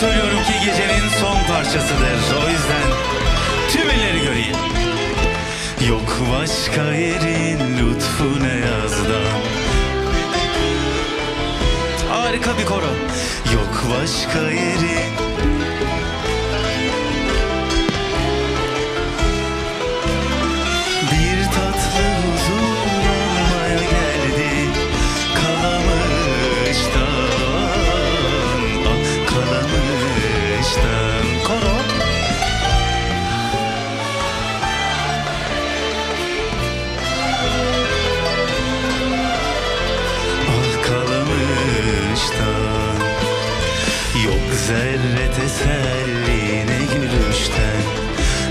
söylüyorum ki gecenin son parçasıdır. O yüzden tüm elleri göreyim. Yok başka yerin lütfu ne yazda. Harika bir koro. Yok başka yerin Zerre teselli ne gülüşten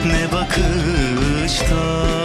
ne bakıştan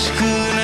school.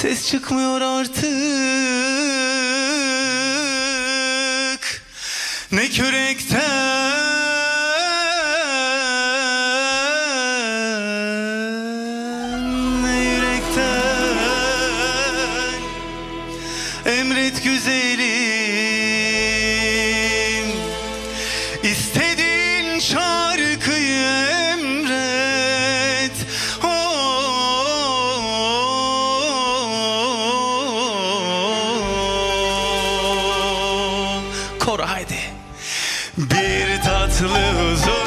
Ses çıkmıyor artık. Ne körek Cause